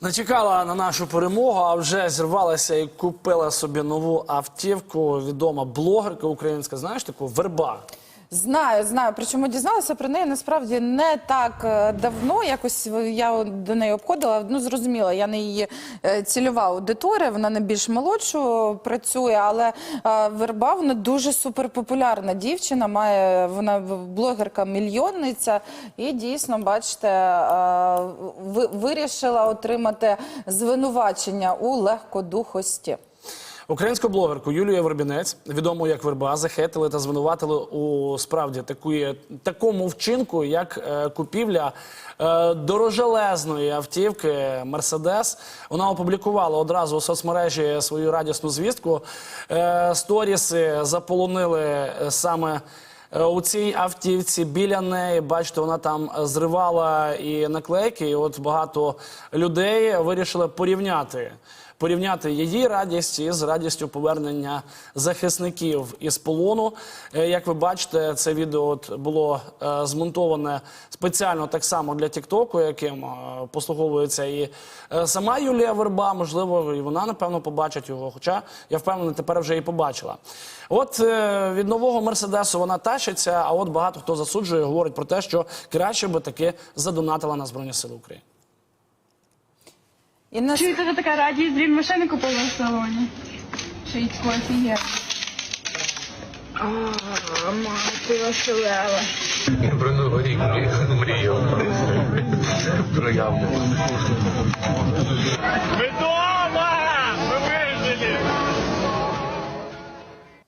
Не чекала на нашу перемогу, а вже зірвалася і купила собі нову автівку. Відома блогерка українська, знаєш таку верба. Знаю, знаю. Причому дізналася про неї насправді не так е, давно. Якось я до неї обходила. Ну зрозуміла, я не її е, цільова аудиторія. Вона не більш молодшу працює, але е, верба вона дуже суперпопулярна дівчина. Має вона блогерка мільйонниця, і дійсно, бачите, вирішила отримати звинувачення у легкодухості. Українську блогерку Юлію Вербінець, відому як верба, захетили та звинуватили у справді такої, такому вчинку, як е, купівля е, дорожелезної автівки Мерседес. Вона опублікувала одразу у соцмережі свою радісну звістку. Е, сторіси заполонили саме. Е, У цій автівці біля неї, бачите, вона там зривала і наклейки. І от багато людей вирішили порівняти. Порівняти її радість із радістю повернення захисників із полону. Е, Як ви бачите, це відео було е, змонтоване спеціально так само для Тіктоку, яким послуговується і сама Юлія Верба. Можливо, і вона напевно побачить його. Хоча я впевнений, тепер вже і побачила. От від нового мерседесу вона тащиться. А от багато хто засуджує, говорить про те, що краще би таки задонатила на збройні сили України. І на Чуєте, ви така радість, дріб машини купили в салоні. Шиїцьку офігенно. А, мати веселела. Про новий рік мріяв. Про явно. Медон!